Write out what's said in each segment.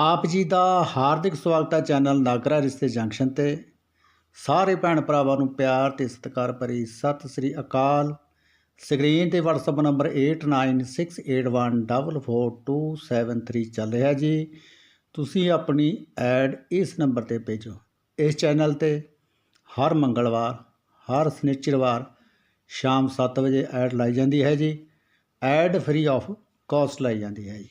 ਆਪ ਜੀ ਦਾ ਹਾਰਦਿਕ ਸਵਾਗਤ ਹੈ ਚੈਨਲ ਨਾਗਰਾ ਰਿਸ਼ਤੇ ਜੰਕਸ਼ਨ ਤੇ। ਸਾਰੇ ਭੈਣ ਭਰਾਵਾਂ ਨੂੰ ਪਿਆਰ ਤੇ ਸਤਿਕਾਰ ਭਰੀ ਸਤਿ ਸ੍ਰੀ ਅਕਾਲ। ਸਕਰੀਨ ਤੇ WhatsApp ਨੰਬਰ 8968144273 ਚੱਲ ਰਿਹਾ ਜੀ। ਤੁਸੀਂ ਆਪਣੀ ਐਡ ਇਸ ਨੰਬਰ ਤੇ ਭੇਜੋ। ਇਸ ਚੈਨਲ ਤੇ ਹਰ ਮੰਗਲਵਾਰ, ਹਰ ਸ਼ਨੀਚਰਵਾਰ ਸ਼ਾਮ 7 ਵਜੇ ਐਡ ਲਾਈ ਜਾਂਦੀ ਹੈ ਜੀ। ਐਡ ਫ੍ਰੀ ਆਫ ਕਾਸਟ ਲਾਈ ਜਾਂਦੀ ਹੈ ਜੀ।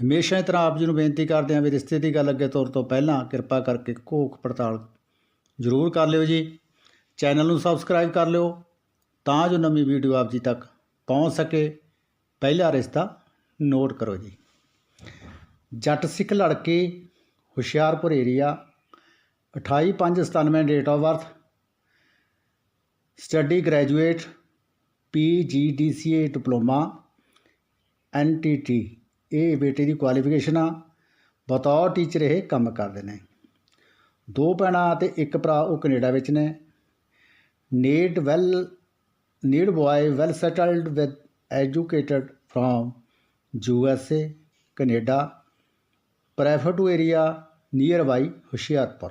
ਹਮੇਸ਼ਾ ਹੀ ਤਰ੍ਹਾਂ ਆਪ ਜੀ ਨੂੰ ਬੇਨਤੀ ਕਰਦੇ ਹਾਂ ਵੀ ਰਿਸ਼ਤੇ ਦੀ ਗੱਲ ਅੱਗੇ ਤੋਰ ਤੋਂ ਪਹਿਲਾਂ ਕਿਰਪਾ ਕਰਕੇ ਘੋਖ ਪੜਤਾਲ ਜ਼ਰੂਰ ਕਰ ਲਿਓ ਜੀ। ਚੈਨਲ ਨੂੰ ਸਬਸਕ੍ਰਾਈਬ ਕਰ ਲਿਓ ਤਾਂ ਜੋ ਨਵੀਂ ਵੀਡੀਓ ਆਪ ਜੀ ਤੱਕ ਪਹੁੰਚ ਸਕੇ। ਪਹਿਲਾ ਰਿਸ਼ਤਾ ਨੋਟ ਕਰੋ ਜੀ। ਜੱਟ ਸਿੱਖ ਲੜਕੇ Hoshiarpur area 28597 date of birth study graduate PGDCA diploma NTT ਇਹ ਬੇਟੇ ਦੀ ਕੁਆਲੀਫਿਕੇਸ਼ਨ ਆ। ਬਤੌਰ ਟੀਚਰ ਇਹ ਕੰਮ ਕਰਦੇ ਨੇ। ਦੋ ਭੈਣਾਂ ਅਤੇ ਇੱਕ ਭਰਾ ਉਹ ਕੈਨੇਡਾ ਵਿੱਚ ਨੇ। Need well need boy well settled with educated from U S A Canada. Prefer to area near by Hoshiarpur.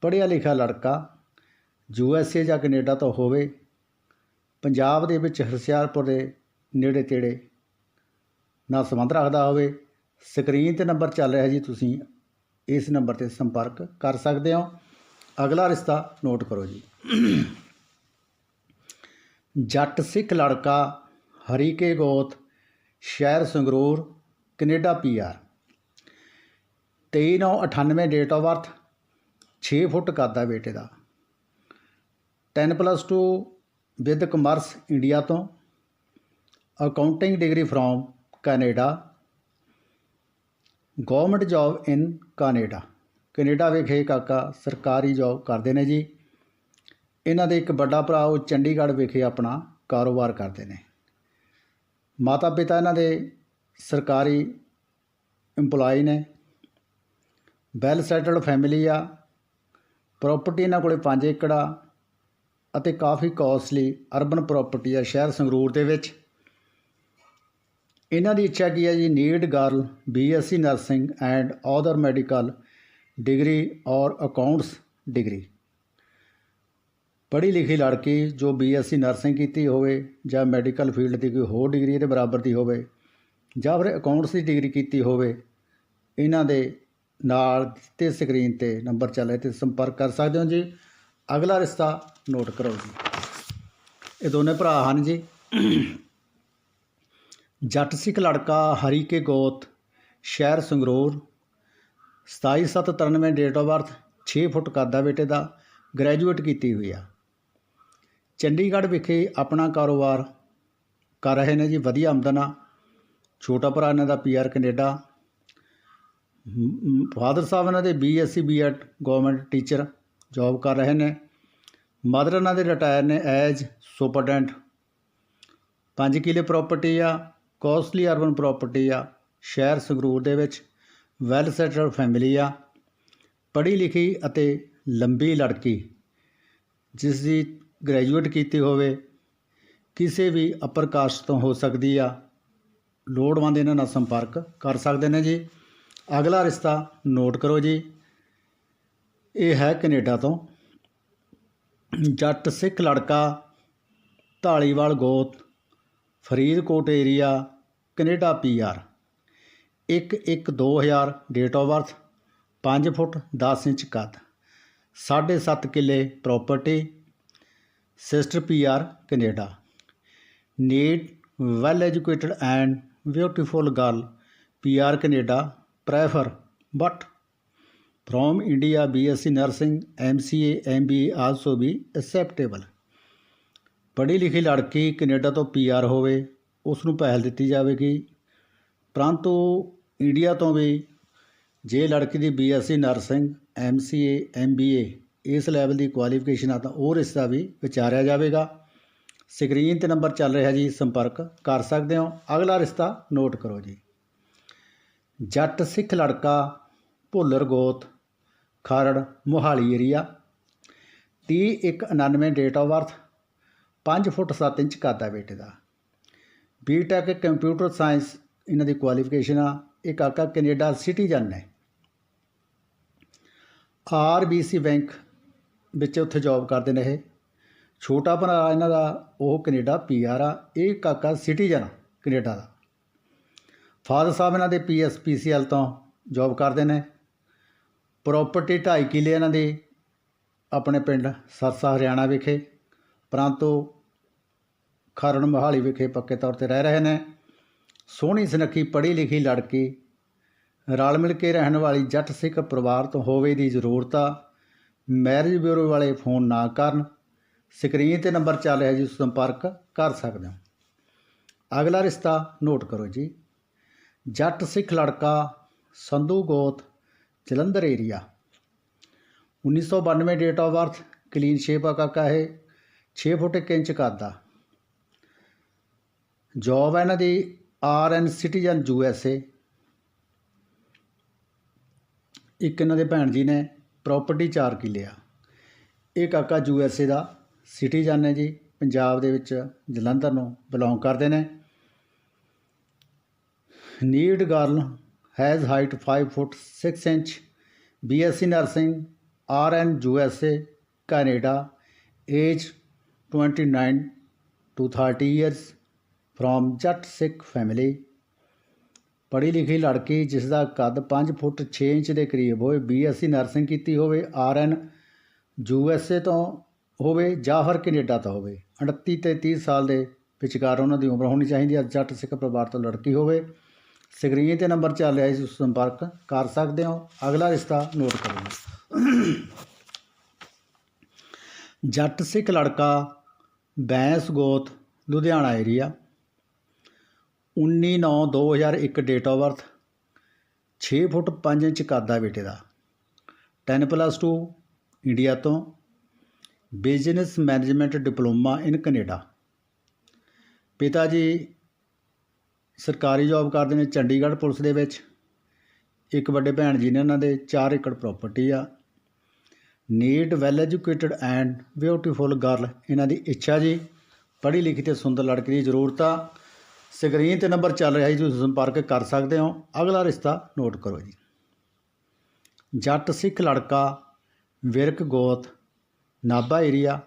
ਪੜ੍ਹਿਆ ਲਿਖਿਆ ਲੜਕਾ ਯੂ ਐਸ ਏ ਜਾਂ ਕੈਨੇਡਾ ਤੋਂ ਹੋਵੇ। ਪੰਜਾਬ ਦੇ ਵਿੱਚ ਹੁਸ਼ਿਆਰਪੁਰ ਦੇ ਨੇੜੇ ਤੇੜੇ ਨਾਲ ਸੰਬੰਧ ਰੱਖਦਾ ਹੋਵੇ, ਸਕਰੀਨ ਤੇ ਨੰਬਰ ਚੱਲ ਰਿਹਾ ਜੀ, ਤੁਸੀਂ ਇਸ ਨੰਬਰ ਤੇ ਸੰਪਰਕ ਕਰ ਸਕਦੇ ਹੋ। ਅਗਲਾ ਰਿਸ਼ਤਾ ਨੋਟ ਕਰੋ ਜੀ। ਜੱਟ ਸਿੱਖ ਲੜਕਾ ਹਰੀਕੇ ਗੋਤ, ਸ਼ਹਿਰ Sangrur, Canada PR 2398 date of birth 6 foot ਕੱਦ ਬੇਟੇ ਦਾ। 10 ਪਲੱਸ 2 ਵਿਦ ਕਮਰਸ ਇੰਡੀਆ ਤੋਂ। Accounting degree from Canada. Government job in Canada. Canada ਵਿਖੇ ਕਾਕਾ ਸਰਕਾਰੀ ਜੌਬ ਕਰਦੇ ਨੇ ਜੀ। ਇਹਨਾਂ ਦੇ ਇੱਕ ਵੱਡਾ ਭਰਾ, ਉਹ ਚੰਡੀਗੜ੍ਹ ਵਿਖੇ ਆਪਣਾ ਕਾਰੋਬਾਰ ਕਰਦੇ ਨੇ। ਮਾਤਾ ਪਿਤਾ ਇਹਨਾਂ ਦੇ ਸਰਕਾਰੀ EMPLOYE ਨੇ। ਵੈਲ ਸੈਟਲਡ ਫੈਮਿਲੀ ਆ। ਪ੍ਰਾਪਰਟੀ ਇਹਨਾਂ ਕੋਲੇ 5 ਏਕੜ ਆ। ਅਤੇ ਕਾਫੀ ਕਾਸਟਲੀ ਅਰਬਨ ਪ੍ਰਾਪਰਟੀ ਆ ਸ਼ਹਿਰ ਸੰਗਰੂਰ ਦੇ ਵਿੱਚ। ਇਹਨਾਂ ਦੀ ਇੱਛਾ ਕੀ ਹੈ ਜੀ? Need girl BSc nursing and other medical degree ਔਰ ਅਕਾਊਂਟਸ ਡਿਗਰੀ ਪੜ੍ਹੀ ਲਿਖੀ ਲੜਕੀ ਜੋ ਬੀਐਸਸੀ ਨਰਸਿੰਗ ਕੀਤੀ ਹੋਵੇ ਜਾਂ ਮੈਡੀਕਲ ਫੀਲਡ ਦੀ ਕੋਈ ਹੋਰ ਡਿਗਰੀ ਦੇ ਬਰਾਬਰ ਦੀ ਹੋਵੇ ਜਾਂ ਫਿਰ ਅਕਾਊਂਟਸ ਦੀ ਡਿਗਰੀ ਕੀਤੀ ਹੋਵੇ, ਇਹਨਾਂ ਦੇ ਨਾਲ ਦਿੱਤੇ ਸਕਰੀਨ ਤੇ ਨੰਬਰ ਚੱਲ ਰਿਹਾ ਤੇ ਸੰਪਰਕ ਕਰ ਸਕਦੇ ਹੋ ਜੀ। ਅਗਲਾ ਰਿਸ਼ਤਾ ਨੋਟ ਕਰੋ ਜੀ। ਇਹ ਦੋਨੇ ਭਰਾ ਹਨ ਜੀ। ਜੱਟ ਸਿੱਖ ਲੜਕਾ ਹਰੀ ਕੇ ਗੋਤ, ਸ਼ਹਿਰ Sangrur 2793 date of birth 6 foot ਕੱਦ ਆ ਬੇਟੇ ਦਾ ਗ੍ਰੈਜੂਏਟ ਕੀਤੀ ਹੋਈ ਆ। ਚੰਡੀਗੜ੍ਹ ਵਿਖੇ ਆਪਣਾ ਕਾਰੋਬਾਰ ਕਰ ਰਹੇ ਨੇ ਜੀ, ਵਧੀਆ ਆਮਦਨ ਆ। ਛੋਟਾ ਭਰਾ ਇਹਨਾਂ ਦਾ ਪੀਆਰ ਕੈਨੇਡਾ। ਫਾਦਰ ਸਾਹਿਬ ਇਹਨਾਂ ਦੇ BSc BEd government teacher job ਕਰ ਰਹੇ ਨੇ। ਮਦਰ ਇਹਨਾਂ ਦੇ ਰਿਟਾਇਰ ਨੇ ਐਜ ਸੁਪਰਡੈਂਟ 5 ਕਿਲੇ ਪ੍ਰਾਪਰਟੀ ਆ। ਕੋਸਟਲੀ ਅਰਬਨ ਪ੍ਰਾਪਰਟੀ ਆ, ਸ਼ਹਿਰ ਸੰਗਰੂਰ ਦੇ ਵਿੱਚ ਵੈਲ ਸੈਟਲਡ ਫੈਮਿਲੀ ਆ, ਪੜ੍ਹੀ ਲਿਖੀ ਅਤੇ ਲੰਬੀ ਲੜਕੀ। ਜਿਸ ਦੀ ਗ੍ਰੈਜੂਏਟ ਕੀਤੀ ਹੋਵੇ, ਕਿਸੇ ਵੀ ਅਪਰ ਕਾਸਟ ਤੋਂ ਹੋ ਸਕਦੀ ਆ। ਲੋੜਵੰਦ ਇਹਨਾਂ ਨਾਲ ਸੰਪਰਕ ਕਰ ਸਕਦੇ ਨੇ ਜੀ। ਅਗਲਾ ਰਿਸ਼ਤਾ ਨੋਟ ਕਰੋ ਜੀ। ਇਹ ਹੈ ਕੈਨੇਡਾ ਤੋਂ। ਜੱਟ ਸਿੱਖ ਲੜਕਾ ਢਾਲੀਵਾਲ ਗੋਤ Faridkot area Canada P R ਇੱਕ ਇੱਕ ਦੋ ਹਜ਼ਾਰ date of birth 5 foot 10 inch ਕੱਦ। 7.5 ਕਿੱਲੇ property sister P R Canada. Neat well educated and beautiful girl P R Canada. Prefer but from India BSc Nursing MCA MBA also be acceptable ਪੜ੍ਹੀ ਲਿਖੀ ਲੜਕੀ Canada ਤੋਂ PR ਹੋਵੇ ਉਸ ਨੂੰ ਪਹਿਲ ਦਿੱਤੀ ਜਾਵੇਗੀ। ਪਰੰਤੂ ਇੰਡੀਆ ਤੋਂ ਵੀ ਜੇ ਲੜਕੀ ਦੀ ਬੀਐਸਸੀ ਨਰਸਿੰਗ ਐਮਸੀਏ ਐਮਬੀਏ ਇਸ ਲੈਵਲ ਦੀ ਕੁਆਲੀਫਿਕੇਸ਼ਨ ਆ ਤਾਂ ਉਹ ਰਿਸ਼ਤਾ ਵੀ ਵਿਚਾਰਿਆ ਜਾਵੇਗਾ। ਸਕਰੀਨ ਤੇ ਨੰਬਰ ਚੱਲ ਰਿਹਾ ਜੀ, ਸੰਪਰਕ ਕਰ ਸਕਦੇ ਹੋ। ਅਗਲਾ ਰਿਸ਼ਤਾ ਨੋਟ ਕਰੋ ਜੀ। ਜੱਟ ਸਿੱਖ ਲੜਕਾ ਭੁੱਲਰ ਗੋਤ, Kharar Mohali area 3199 date of birth 5 foot 7 inch ਕੱਦ ਹੈ ਬੇਟੇ ਦਾ ਬੀਟੈਕ ਕੰਪਿਊਟਰ ਸਾਇੰਸ ਇਹਨਾਂ ਦੀ ਕੁਆਲੀਫਿਕੇਸ਼ਨ ਆ। ਇਹ ਕਾਕਾ ਕੈਨੇਡਾ ਸਿਟੀਜ਼ਨ ਨੇ। ਆਰਬੀਸੀ ਬੈਂਕ ਵਿੱਚ ਉੱਥੇ ਜੌਬ ਕਰਦੇ ਨੇ ਇਹ। ਛੋਟਾ ਭਰਾ ਇਹਨਾਂ ਦਾ, ਉਹ ਕੈਨੇਡਾ ਪੀਆਰ ਆ। ਇਹ ਕਾਕਾ ਸਿਟੀਜ਼ਨ ਕੈਨੇਡਾ ਦਾ। ਫਾਦਰ ਸਾਹਿਬ ਇਹਨਾਂ ਦੇ ਪੀਐਸਪੀਸੀਐਲ ਤੋਂ ਜੌਬ ਕਰਦੇ ਨੇ। ਪ੍ਰਾਪਰਟੀ 2.5 ਕਿੱਲੇ ਇਹਨਾਂ ਦੀ ਆਪਣੇ ਪਿੰਡ ਸਰਸਾ, ਹਰਿਆਣਾ ਵਿਖੇ। ਪਰੰਤੂ ਖਰੜ ਮੋਹਾਲੀ ਵਿਖੇ ਪੱਕੇ ਤੌਰ ਤੇ ਰਹਿ ਰਹੇ ਨੇ। ਸੋਹਣੀ ਸੁਨੱਖੀ, ਪੜ੍ਹੀ ਲਿਖੀ ਲੜਕੀ, ਰਲ ਮਿਲ ਕੇ ਰਹਿਣ ਵਾਲੀ ਜੱਟ ਸਿੱਖ ਪਰਿਵਾਰ ਤੋਂ ਹੋਵੇ ਦੀ ਜ਼ਰੂਰਤ ਆ। ਮੈਰਿਜ ਬਿਊਰੋ ਵਾਲੇ ਫੋਨ ਨਾ ਕਰਨ। ਸਕਰੀਨ ਤੇ ਨੰਬਰ ਚੱਲ ਰਿਹਾ ਜੀ ਸੰਪਰਕ ਕਰ ਸਕਦੇ ਹੋ। ਅਗਲਾ ਰਿਸ਼ਤਾ ਨੋਟ ਕਰੋ ਜੀ। ਜੱਟ ਸਿੱਖ ਲੜਕਾ ਸੰਧੂ ਗੋਤ, Jalandhar area 1992 date of birth clean shape ਆ ਕਾਕਾ ਹੈ 6 ਫੁੱਟ 1 ਇੰਚ ਕੱਦ ਆ। ਜੌਬ ਹੈ ਇਹਨਾਂ ਦੀ R N citizen U S A ਇੱਕ ਇਹਨਾਂ ਦੇ ਭੈਣ ਜੀ ਨੇ ਪ੍ਰਾਪਰਟੀ 4 ਕਿੱਲੇ ਆ ਇਹ ਕਾਕਾ ਯੂ ਐਸ ਏ ਦਾ ਸਿਟੀਜ਼ਨ ਹੈ ਜੀ, ਪੰਜਾਬ ਦੇ ਵਿੱਚ ਜਲੰਧਰ ਨੂੰ ਬਿਲੋਂਗ ਕਰਦੇ ਨੇ। Need girl has height 5 foot 6 inch BSc nursing R N U S A Canada age 29 to 30 years from Jat Sikh family ਪੜ੍ਹੀ ਲਿਖੀ ਲੜਕੀ ਜਿਸ ਦਾ ਕੱਦ 5 ਫੁੱਟ 6 ਇੰਚ ਦੇ ਕਰੀਬ ਹੋਵੇ ਬੀਐਸਸੀ ਨਰਸਿੰਗ ਕੀਤੀ ਹੋਵੇ ਆਰਐਨ ਯੂਐਸਏ ਤੋਂ ਹੋਵੇ ਜਾਂ ਫਿਰ ਕੈਨੇਡਾ ਤੋਂ ਹੋਵੇ। 29 ਤੇ 30 ਸਾਲ ਦੇ ਵਿਚਕਾਰ ਉਹਨਾਂ ਦੀ ਉਮਰ ਹੋਣੀ ਚਾਹੀਦੀ ਹੈ। ਜੱਟ ਸਿੱਖ ਪਰਿਵਾਰ ਤੋਂ ਲੜਕੀ ਹੋਵੇ। ਸਕਰੀਨ ਤੇ ਨੰਬਰ ਚੱਲ ਰਿਹਾ ਹੈ ਸੰਪਰਕ ਕਰ ਸਕਦੇ ਹੋ। ਅਗਲਾ ਰਿਸ਼ਤਾ ਨੋਟ ਕਰੋ। ਜੱਟ ਸਿੱਖ ਲੜਕਾ ਬੈਂਸ ਗੋਤ, Ludhiana area 19/9/2001 date of birth 6 foot 5 inch ਕੱਦ ਆ ਬੇਟੇ ਦਾ। 10 ਪਲੱਸ 2 ਇੰਡੀਆ ਤੋਂ business management diploma in Canada ਪਿਤਾ ਜੀ ਸਰਕਾਰੀ ਜੌਬ ਕਰਦੇ ਨੇ ਚੰਡੀਗੜ੍ਹ ਪੁਲਿਸ ਦੇ ਵਿੱਚ। ਇੱਕ ਵੱਡੇ ਭੈਣ ਜੀ ਨੇ ਉਹਨਾਂ ਦੇ 4 ਏਕੜ ਪ੍ਰਾਪਰਟੀ ਆ। Neat well educated and beautiful girl. ਇਹਨਾਂ ਦੀ ਇੱਛਾ ਜੀ, ਪੜ੍ਹੀ ਲਿਖੀ ਤੇ ਸੁੰਦਰ ਲੜਕੀ ਦੀ ਜ਼ਰੂਰਤ ਆ। ਸਕਰੀਨ ਤੇ ਨੰਬਰ ਚੱਲ ਰਿਹਾ ਜੀ, ਤੁਸੀਂ ਸੰਪਰਕ ਕਰ ਸਕਦੇ ਹੋ। ਅਗਲਾ ਰਿਸ਼ਤਾ ਨੋਟ ਕਰੋ ਜੀ। ਜੱਟ ਸਿੱਖ ਲੜਕਾ, ਵਿਰਕ ਗੋਤ, Nabha area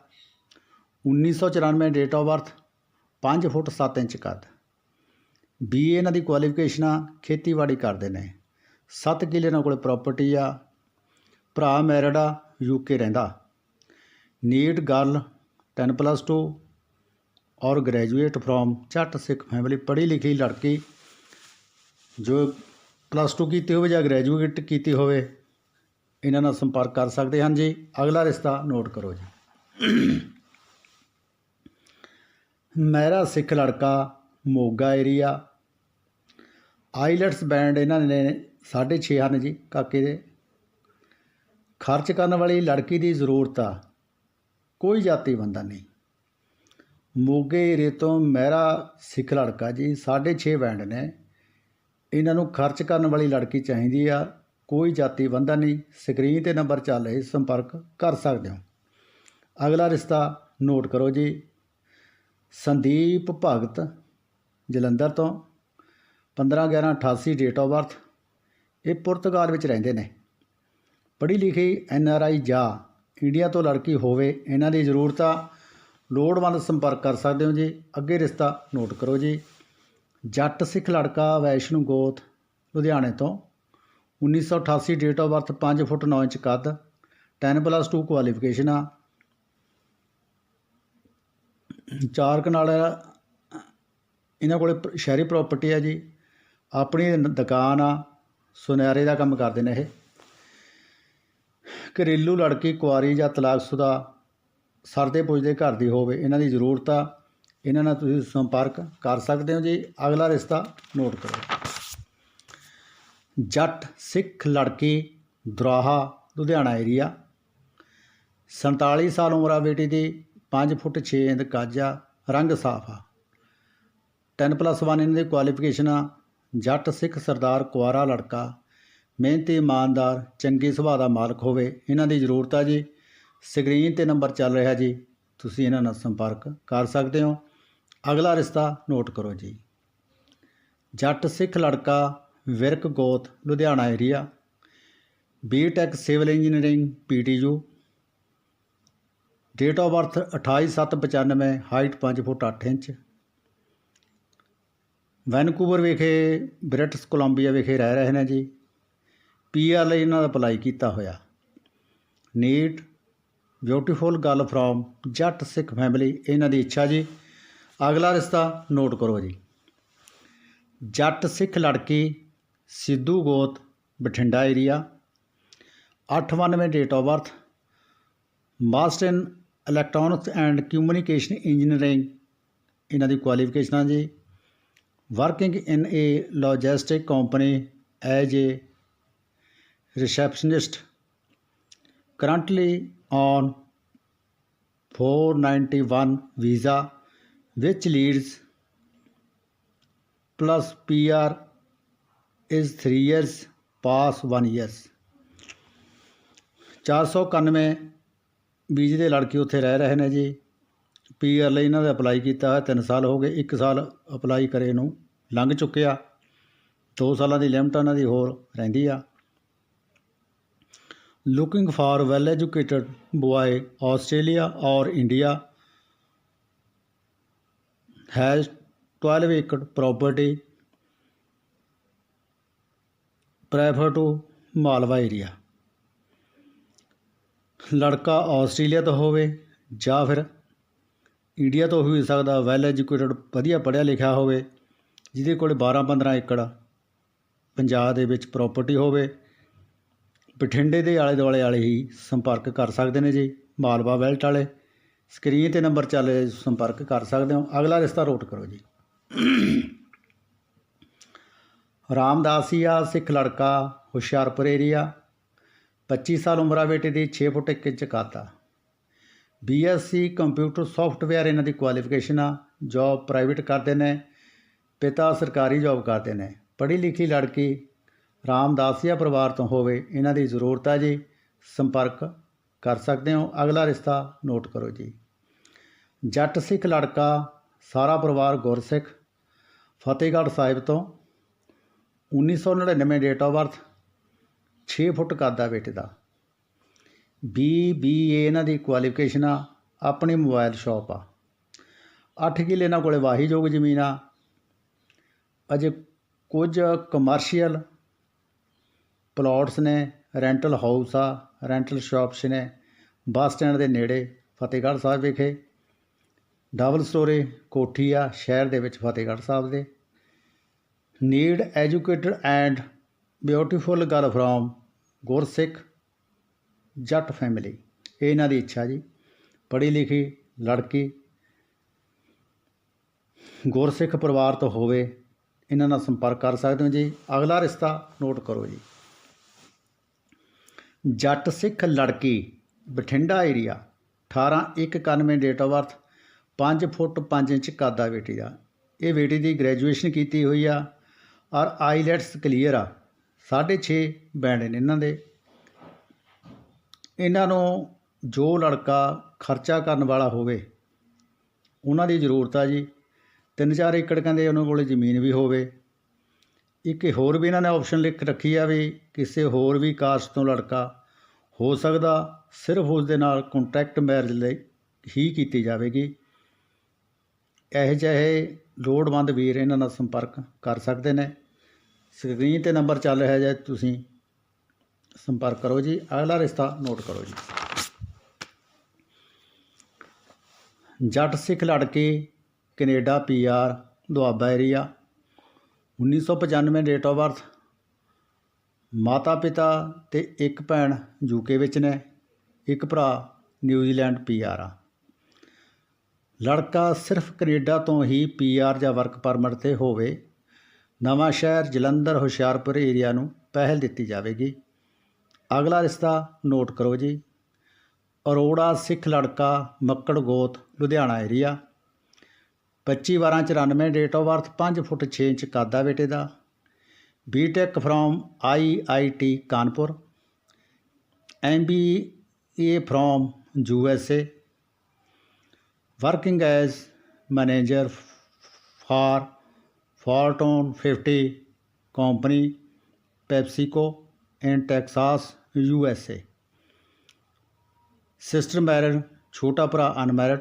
1994 date of birth 5 foot 7 inch ਕੱਦ। ਬੀਏ ਇਹਨਾਂ ਦੀ ਕੁਆਲੀਫਿਕੇਸ਼ਨ ਆ, ਖੇਤੀਬਾੜੀ ਕਰਦੇ ਨੇ। 7 ਕਿੱਲੇ ਨਾਲ ਕੋਲੇ ਪ੍ਰਾਪਰਟੀ ਆ। ਭਰਾ ਮੈਰਿਡ ਆ। ਯੂਕੇ ਰਹਿੰਦਾ। ਨੀਟ ਗਰਲ 10 ਪਲੱਸ 2 ਔਰ graduate from Jat Sikh family ਪੜ੍ਹੀ ਲਿਖੀ ਲੜਕੀ ਜੋ ਪਲੱਸ 2 ਕੀਤੀ ਹੋਵੇ ਜਾਂ ਗ੍ਰੈਜੂਏਟ ਕੀਤੀ ਹੋਵੇ, ਇਹਨਾਂ ਨਾਲ ਸੰਪਰਕ ਕਰ ਸਕਦੇ ਹਨ ਜੀ। ਅਗਲਾ ਰਿਸ਼ਤਾ ਨੋਟ ਕਰੋ ਜੀ। ਮਹਿਰਾ ਸਿੱਖ ਲੜਕਾ, ਮੋਗਾ ਏਰੀਆ। ਆਈਲੈਟਸ ਬੈਂਡ ਇਹਨਾਂ ਨੇ 6.5 ਹਨ ਜੀ, ਕਾਕੇ ਦੇ। ਖਰਚ ਕਰਨ ਵਾਲੀ ਲੜਕੀ ਦੀ ਜ਼ਰੂਰਤ ਆ। ਕੋਈ ਜਾਤੀ ਬੰਦਾ ਨਹੀਂ। ਮੋਗੇ ਏਰੇ ਤੋਂ ਮਹਿਰਾ ਸਿੱਖ ਲੜਕਾ ਜੀ 6.5 ਬੈਂਡ ਨੇ। ਇਹਨਾਂ ਨੂੰ ਖਰਚ ਕਰਨ ਵਾਲੀ ਲੜਕੀ ਚਾਹੀਦੀ ਆ। ਕੋਈ ਜਾਤੀ ਬੰਦਾ ਨਹੀਂ। ਸਕਰੀਨ ਤੇ ਨੰਬਰ ਚੱਲ ਰਿਹਾ, ਸੰਪਰਕ ਕਰ ਸਕਦੇ ਹੋ। ਅਗਲਾ ਰਿਸ਼ਤਾ ਨੋਟ ਕਰੋ ਜੀ। ਸੰਦੀਪ ਭਗਤ, ਜਲੰਧਰ ਤੋਂ। 15 11 88 ਡੇਟ ਆਫ ਬਰਥ ਇਹ ਪੁਰਤਗਾਲ ਵਿੱਚ ਰਹਿੰਦੇ ਨੇ। ਪੜ੍ਹੀ ਲਿਖੀ ਐਨ ਆਰ ਆਈ ਜਾਂ ਇੰਡੀਆ ਤੋਂ ਲੜਕੀ ਹੋਵੇ, ਇਹਨਾਂ ਦੀ ਜ਼ਰੂਰਤ ਆ ਲੋੜਵੰਦ ਸੰਪਰਕ ਕਰ ਸਕਦੇ ਹੋ ਜੀ। ਅੱਗੇ ਰਿਸ਼ਤਾ ਨੋਟ ਕਰੋ ਜੀ। ਜੱਟ ਸਿੱਖ ਲੜਕਾ ਵੈਸ਼ਨੂ ਗੋਤ, ਲੁਧਿਆਣੇ ਤੋਂ। 1988 date of birth 5 foot 9 inch ਕੱਦ 10 ਪਲੱਸ 2 ਕੁਆਲੀਫਿਕੇਸ਼ਨ ਆ। ਚਾਰ ਕਨਾਲ ਇਹਨਾਂ ਕੋਲੇ ਸ਼ਹਿਰੀ ਪ੍ਰਾਪਰਟੀ ਆ ਜੀ। ਆਪਣੀ ਦੁਕਾਨ ਆ, ਸੁਨਿਆਰੇ ਦਾ ਕੰਮ ਕਰਦੇ ਨੇ ਇਹ। ਘਰੇਲੂ ਲੜਕੀ ਕੁਆਰੀ ਜਾਂ ਤਲਾਕਸ਼ੁਦਾ ਸਰਦੇ ਪੁੱਜਦੇ ਘਰ ਦੀ ਹੋਵੇ, ਇਹਨਾਂ ਦੀ ਜ਼ਰੂਰਤ ਆ। ਇਹਨਾਂ ਨਾਲ ਤੁਸੀਂ ਸੰਪਰਕ ਕਰ ਸਕਦੇ ਹੋ ਜੀ। ਅਗਲਾ ਰਿਸ਼ਤਾ ਨੋਟ ਕਰੋ। ਜੱਟ ਸਿੱਖ ਲੜਕੀ, ਦੁਰਾਹਾ, ਲੁਧਿਆਣਾ ਏਰੀਆ 47 ਸਾਲ ਉਮਰ ਆ ਬੇਟੀ ਦੀ 5 ਫੁੱਟ 6 ਇੰਚ ਕਾਜਾ, ਰੰਗ ਸਾਫ਼ ਆ। 10 ਪਲੱਸ 1 ਇਹਨਾਂ ਦੀ ਕੁਆਲੀਫਿਕੇਸ਼ਨ ਆ। ਜੱਟ ਸਿੱਖ ਸਰਦਾਰ ਕੁਆਰਾ ਲੜਕਾ। ਮਿਹਨਤੀ, ਇਮਾਨਦਾਰ, ਚੰਗੇ ਸੁਭਾਅ ਦਾ ਮਾਲਕ ਹੋਵੇ, ਇਹਨਾਂ ਦੀ ਜ਼ਰੂਰਤ ਆ ਜੀ। ਸਕਰੀਨ ਤੇ ਨੰਬਰ ਚੱਲ ਰਿਹਾ ਜੀ। ਤੁਸੀਂ ਇਹਨਾਂ ਨਾਲ ਸੰਪਰਕ ਕਰ ਸਕਦੇ ਹੋ। ਅਗਲਾ ਰਿਸ਼ਤਾ ਨੋਟ ਕਰੋ ਜੀ। ਜੱਟ ਸਿੱਖ ਲੜਕਾ ਵਿਰਕ ਗੋਤ, Ludhiana area BTech civil engineering PTU date of birth 28795 height 5 foot 8 inch. Vancouver ਵਿਖੇ ਬ੍ਰਿਟਿਸ਼ ਕੋਲੰਬੀਆ ਵਿਖੇ ਰਹਿ ਰਹੇ ਨੇ ਜੀ। ਪੀਆਰ ਲਈ ਇਹਨਾਂ ਦਾ ਅਪਲਾਈ ਕੀਤਾ ਹੋਇਆ। NEET beautiful girl from Jat Sikh family ਇਹਨਾਂ ਦੀ ਇੱਛਾ ਜੀ। ਅਗਲਾ ਰਿਸ਼ਤਾ ਨੋਟ ਕਰੋ ਜੀ। ਜੱਟ ਸਿੱਖ ਲੜਕੀ, ਸਿੱਧੂ ਗੋਤ, Bathinda area 892 date of birth master in electronics and communication engineering ਇਹਨਾਂ ਦੀ ਕੁਆਲੀਫਿਕੇਸ਼ਨਾਂ ਜੀ। Working in a logistic company as a receptionist currently on 491 visa, which leads plus PR is 3 years, pass 1 years. 491 ਵੀਜ਼ੇ ਦੇ ਲੜਕੇ ਉੱਥੇ ਰਹਿ ਰਹੇ ਨੇ ਜੀ। ਪੀਆਰ ਲਈ ਇਹਨਾਂ ਦਾ ਅਪਲਾਈ ਕੀਤਾ ਹੈ 3 ਸਾਲ ਹੋ ਗਏ 1 ਸਾਲ ਅਪਲਾਈ ਕਰੇ ਨੂੰ, ਲੰਘ ਚੁੱਕਿਆ। 2 ਸਾਲਾਂ ਦੀ ਲਿਮਟ ਇਹਨਾਂ ਦੀ, ਹੋਰ ਰਹਿੰਦੀ ਆ। Looking for well educated boy, australia or india, has 12 acre property, prefer to Malwa area ਲੜਕਾ ਆਸਟ੍ਰੇਲੀਆ ਤੋਂ ਹੋਵੇ ਜਾਂ ਫਿਰ ਇੰਡੀਆ ਤੋਂ ਵੀ ਹੋ ਸਕਦਾ ਵੈਲ ਐਜੂਕੇਟਡ ਵਧੀਆ ਪੜ੍ਹਿਆ ਲਿਖਿਆ ਹੋਵੇ, ਜਿਹਦੇ ਕੋਲ 12 15 ਏਕੜ ਪੰਜਾਬ ਦੇ ਵਿੱਚ ਪ੍ਰਾਪਰਟੀ ਹੋਵੇ ਬਠਿੰਡੇ ਦੇ ਆਲੇ ਦੁਆਲੇ ਵਾਲੇ ਹੀ ਸੰਪਰਕ ਕਰ ਸਕਦੇ ਨੇ ਜੀ, ਮਾਲਵਾ ਵੈਲਟ ਵਾਲੇ। ਸਕਰੀਨ ਤੇ ਨੰਬਰ ਚੱਲ ਸੰਪਰਕ ਕਰ ਸਕਦੇ ਹੋ। ਅਗਲਾ ਰਿਸ਼ਤਾ ਰੋਟ ਕਰੋ ਜੀ। ਰਾਮਦਾਸੀਆ ਸਿੱਖ ਲੜਕਾ, ਹੁਸ਼ਿਆਰਪੁਰ ਏਰੀਆ 25 ਸਾਲ ਉਮਰਾ ਬੇਟੇ ਦੀ 6 ਫੁੱਟ 1 ਇੰਚ ਕਾਤਾ ਬੀਐਸਸੀ ਕੰਪਿਊਟਰ ਸੌਫਟਵੇਅਰ ਇਹਨਾਂ ਦੀ ਕੁਆਲੀਫਿਕੇਸ਼ਨ ਆ ਜੌਬ ਪ੍ਰਾਈਵੇਟ ਕਰਦੇ ਨੇ, ਪਿਤਾ ਸਰਕਾਰੀ ਜੌਬ ਕਰਦੇ ਨੇ। ਪੜ੍ਹੀ ਲਿਖੀ ਲੜਕੀ ਰਾਮਦਾਸੀਆ ਪਰਿਵਾਰ ਤੋਂ ਹੋਵੇ, ਇਹਨਾਂ ਦੀ ਜ਼ਰੂਰਤ ਹੈ ਜੀ, ਸੰਪਰਕ ਕਰ ਸਕਦੇ ਹੋ। ਅਗਲਾ ਰਿਸ਼ਤਾ ਨੋਟ ਕਰੋ ਜੀ। ਜੱਟ ਸਿੱਖ ਲੜਕਾ, ਸਾਰਾ ਪਰਿਵਾਰ ਗੁਰਸਿੱਖ, ਫਤਿਹਗੜ੍ਹ ਸਾਹਿਬ ਤੋਂ 1999 ਡੇਟ ਆਫ ਬਰਥ 6 ਫੁੱਟ ਕੱਦ ਆ ਬੇਟੇ ਦਾ। ਬੀ ਬੀ ਏ ਇਹਨਾਂ ਦੀ ਕੁਆਲੀਫਿਕੇਸ਼ਨ ਆ, ਆਪਣੀ ਮੋਬਾਈਲ ਸ਼ਾਪ ਆ। 8 ਕਿੱਲੇ ਇਹਨਾਂ ਕੋਲੇ ਵਾਹੀਯੋਗ ਜ਼ਮੀਨ ਆ। ਅਜੇ ਕੁਝ ਕਮਰਸ਼ੀਅਲ ਪਲੋਟਸ ਨੇ ਰੈਂਟਲ ਹਾਊਸ ਆ ਰੈਂਟਲ ਸ਼ਾਪਸ ਨੇ ਬੱਸ ਸਟੈਂਡ ਦੇ ਨੇੜੇ ਫਤਿਹਗੜ੍ਹ ਸਾਹਿਬ ਵਿਖੇ ਡਬਲ ਸਟੋਰੀ ਕੋਠੀ ਆ ਸ਼ਹਿਰ ਦੇ ਵਿੱਚ ਫਤਿਹਗੜ੍ਹ ਸਾਹਿਬ ਦੇ। Need educated and beautiful girl from Gursikh Jat family ਇਹ ਇਹਨਾਂ ਦੀ ਇੱਛਾ ਜੀ। ਪੜ੍ਹੀ ਲਿਖੀ ਲੜਕੀ ਗੁਰਸਿੱਖ ਪਰਿਵਾਰ ਤੋਂ ਹੋਵੇ, ਇਹਨਾਂ ਨਾਲ ਸੰਪਰਕ ਕਰ ਸਕਦੇ ਹੋ ਜੀ। ਅਗਲਾ ਰਿਸ਼ਤਾ ਨੋਟ ਕਰੋ ਜੀ। ਜੱਟ ਸਿੱਖ ਲੜਕੀ, Bathinda area 18191 date of birth 5 foot 5 inch ਕੱਦ ਆ ਬੇਟੀ ਦਾ। ਇਹ ਬੇਟੀ ਦੀ ਗ੍ਰੈਜੂਏਸ਼ਨ ਕੀਤੀ ਹੋਈ ਆ ਔਰ ਆਈਲੈਟਸ ਕਲੀਅਰ ਆ। 6.5 ਬੈਂਡ ਨੇ ਇਹਨਾਂ ਦੇ। ਇਹਨਾਂ ਨੂੰ ਜੋ ਲੜਕਾ ਖਰਚਾ ਕਰਨ ਵਾਲਾ ਹੋਵੇ, ਉਹਨਾਂ ਦੀ ਜ਼ਰੂਰਤ ਆ ਜੀ। ਤਿੰਨ ਚਾਰ ਏਕੜ ਕਹਿੰਦੇ ਉਹਨਾਂ ਕੋਲ ਜ਼ਮੀਨ ਵੀ ਹੋਵੇ। ਇੱਕ ਹੋਰ ਵੀ ਇਹਨਾਂ ਨੇ ਆਪਸ਼ਨ ਲਿਖ ਰੱਖੀ ਆ ਵੀ ਕਿਸੇ ਹੋਰ ਵੀ ਕਾਸਟ ਤੋਂ ਲੜਕਾ ਹੋ ਸਕਦਾ, ਸਿਰਫ ਉਸ ਦੇ ਨਾਲ ਕੰਟਰੈਕਟ ਮੈਰਿਜ ਲਈ ਹੀ ਕੀਤੀ ਜਾਵੇਗੀ। ਇਹ ਜਿਹੇ ਲੋੜਵੰਦ ਵੀਰ ਇਹਨਾਂ ਨਾਲ ਸੰਪਰਕ ਕਰ ਸਕਦੇ ਨੇ। ਸਕਰੀਨ ਤੇ ਨੰਬਰ ਚੱਲ ਰਿਹਾ ਜੇ ਤੁਸੀਂ ਸੰਪਰਕ ਕਰੋ ਜੀ। ਅਗਲਾ ਰਿਸ਼ਤਾ ਨੋਟ ਕਰੋ ਜੀ। ਜੱਟ ਸਿੱਖ ਲੜਕੀ Canada PR Doaba area 1995 date of birth ਮਾਤਾ ਪਿਤਾ ਅਤੇ ਇੱਕ ਭੈਣ ਯੂਕੇ ਵਿੱਚ ਨੇ, ਇੱਕ ਭਰਾ ਨਿਊਜ਼ੀਲੈਂਡ ਪੀਆਰ ਆ। ਲੜਕਾ ਸਿਰਫ ਕੈਨੇਡਾ ਤੋਂ ਹੀ ਪੀਆਰ ਜਾਂ ਵਰਕ ਪਰਮਿਟ ਤੇ ਹੋਵੇ, ਨਵਾਂ ਸ਼ਹਿਰ ਜਲੰਧਰ, ਹੁਸ਼ਿਆਰਪੁਰ ਏਰੀਆ ਨੂੰ ਪਹਿਲ ਦਿੱਤੀ ਜਾਵੇਗੀ। ਅਗਲਾ ਰਿਸ਼ਤਾ ਨੋਟ ਕਰੋ ਜੀ, ਅਰੋੜਾ ਸਿੱਖ ਲੜਕਾ ਮੱਕੜ ਗੋਤ, Ludhiana area 25 12 94 date of birth 5 foot 6 inch ਕੱਦ ਆ ਬੇਟੇ ਦਾ। BTech from IIT Kanpur. MBA from USA working as manager for Fortune 50 company PepsiCo in Texas U S A sister married ਛੋਟਾ ਭਰਾ ਅਨਮੈਰਿਡ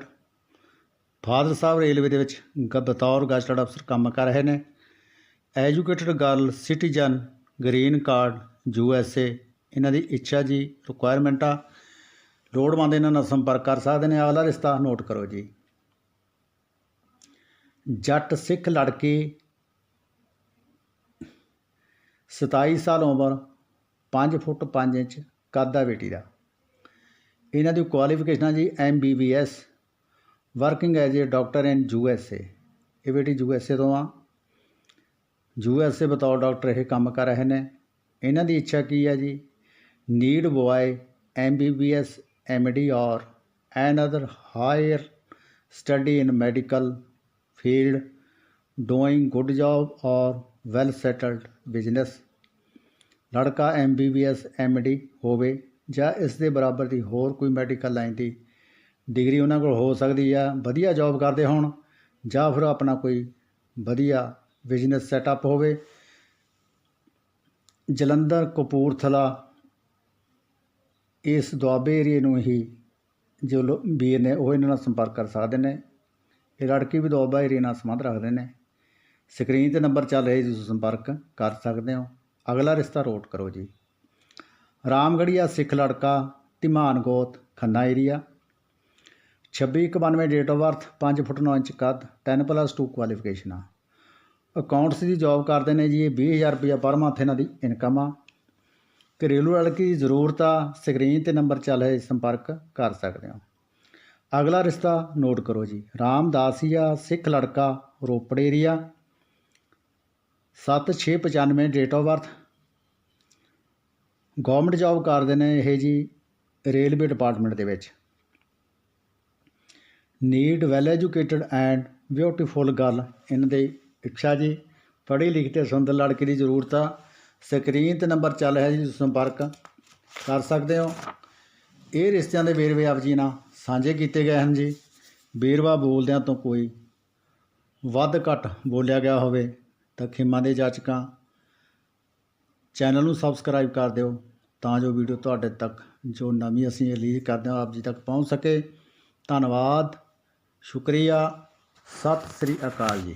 ਫਾਦਰ ਸਾਹਿਬ railway ਦੇ ਵਿੱਚ ਗ- ਬਤੌਰ gazetted ਅਫਸਰ ਕੰਮ ਕਰ ਰਹੇ ਨੇ। Educated girl citizen green card U S A ਇਹਨਾਂ ਦੀ ਇੱਛਾ ਜੀ ਰਿਕੁਆਇਰਮੈਂਟ ਆ। ਲੋੜਵੰਦ ਇਹਨਾਂ ਨਾਲ ਸੰਪਰਕ ਕਰ ਸਕਦੇ ਨੇ। ਅਗਲਾ ਰਿਸ਼ਤਾ ਨੋਟ ਕਰੋ ਜੀ। ਜੱਟ ਸਿੱਖ ਲੜਕੀ 27 ਸਾਲ ਉਮਰ 5 ਫੁੱਟ 5 ਇੰਚ, ਕੱਦ ਆ ਬੇਟੀ ਦਾ। ਇਹਨਾਂ ਦੀ ਕੁਆਲੀਫਿਕੇਸ਼ਨਾਂ ਜੀ M B B S working as a doctor in U S A ਇਹ ਬੇਟੀ ਯੂ ਐਸ ਏ ਤੋਂ ਆ। ਯੂ ਐਸ ਏ ਬਤੌਰ ਡਾਕਟਰ ਇਹ ਕੰਮ ਕਰ ਰਹੇ ਨੇ। ਇਹਨਾਂ ਦੀ ਇੱਛਾ ਕੀ ਹੈ ਜੀ? Need boy M B B S M D or an other higher study in medical field doing good job or well settled business ਲੜਕਾ M B B S M D ਹੋਵੇ ਜਾਂ ਇਸ ਦੇ ਬਰਾਬਰ ਦੀ ਹੋਰ ਕੋਈ ਮੈਡੀਕਲ ਲਾਈਨ ਦੀ degree ਉਹਨਾਂ ਕੋਲ ਹੋ ਸਕਦੀ ਆ, ਵਧੀਆ ਜੋਬ ਕਰਦੇ ਹੋਣ, ਜਾਂ ਫਿਰ ਆਪਣਾ ਕੋਈ ਵਧੀਆ ਬਿਜ਼ਨਸ ਸੈਟਅਪ ਹੋਵੇ। ਜਲੰਧਰ, ਕਪੂਰਥਲਾ, ਇਸ ਦੁਆਬੇ ਏਰੀਏ ਨੂੰ ਹੀ ਜੋ ਲੋ- ਵੀਰ ਨੇ ਉਹ ਇਹਨਾਂ ਨਾਲ ਸੰਪਰਕ ਕਰ ਸਕਦੇ ਨੇ। ਇਹ ਲੜਕੀ ਵੀ ਦੁਆਬਾ ਏਰੀਏ ਨਾਲ ਸੰਬੰਧ ਰੱਖਦੇ ਨੇ। ਸਕਰੀਨ ਤੇ ਨੰਬਰ ਚੱਲ ਰਿਹਾ ਜੀ, ਤੁਸੀਂ ਸੰਪਰਕ ਕਰ ਸਕਦੇ ਹੋ। ਅਗਲਾ ਰਿਸ਼ਤਾ ਰੋਟ ਕਰੋ ਜੀ। ਰਾਮਗੜੀਆ ਸਿੱਖ ਲੜਕਾ, ਧਿਮਾਨ ਗੋਤ, Khanna area 2691 date of birth 5 foot 9 inch ਕੱਦ 10 ਪਲੱਸ 2 ਕੁਆਲੀਫਿਕੇਸ਼ਨ ਆ ਅਕਾਊਂਟਸ ਦੀ ਜੌਬ ਕਰਦੇ ਨੇ ਜੀ ਇਹ 20000 ਰੁਪਇਆ ਪਰ ਮੰਥ ਇਹਨਾਂ ਦੀ ਇਨਕਮ ਆ। ਘਰੇਲੂ ਲੜਕੀ ਜ਼ਰੂਰਤ ਆ ਸਕਰੀਨ ਤੇ ਨੰਬਰ ਚੱਲ ਰਿਹਾ ਸੰਪਰਕ ਕਰ ਸਕਦੇ ਹੋ। ਅਗਲਾ ਰਿਸ਼ਤਾ ਨੋਟ ਕਰੋ ਜੀ ਰਾਮਦਾਸੀਆ ਸਿੱਖ ਲੜਕਾ, Ropar area 7695 date of birth government job ਕਰਦੇ ਨੇ ਇਹ ਜੀ ਰੇਲਵੇ ਡਿਪਾਰਟਮੈਂਟ ਦੇ ਵਿੱਚ। Need well educated and beautiful girl ਇਹਨਾਂ ਦੀ ਇੱਛਾ ਜੀ ਪੜ੍ਹੀ ਲਿਖੀ ਤੇ ਸੁੰਦਰ ਲੜਕੀ ਦੀ ਜ਼ਰੂਰਤ ਆ ਸਕਰੀਨ ਤੇ ਨੰਬਰ ਚੱਲ ਰਿਹਾ ਜੀ ਸੰਪਰਕ ਕਰ ਸਕਦੇ ਹੋ ਇਹ ਰਿਸ਼ਤਿਆਂ ਦੇ ਵੇਰਵੇ ਆਪ ਜੀ ਨਾਲ ਸਾਂਝੇ ਕੀਤੇ ਗਏ ਹਨ ਜੀ ਵੇਰਵਾ ਬੋਲਦਿਆਂ ਤੋਂ ਕੋਈ ਵੱਧ ਘੱਟ ਬੋਲਿਆ ਗਿਆ ਹੋਵੇ ਤਾਂ ਖਿਮਾ ਦੇ ਜਾਚਕਾਂ ਚੈਨਲ ਨੂੰ ਸਬਸਕ੍ਰਾਈਬ ਕਰ ਦਿਓ ਤਾਂ ਜੋ ਵੀਡੀਓ ਤੁਹਾਡੇ ਤੱਕ ਜੋ ਨਵੀਂ ਅਸੀਂ ਰਿਲੀਜ਼ ਕਰਦੇ ਹਾਂ ਆਪ ਜੀ ਤੱਕ ਪਹੁੰਚ ਸਕੇ ਧੰਨਵਾਦ ਸ਼ੁਕਰੀਆ। ਸਤਿ ਸ੍ਰੀ ਅਕਾਲ ਜੀ।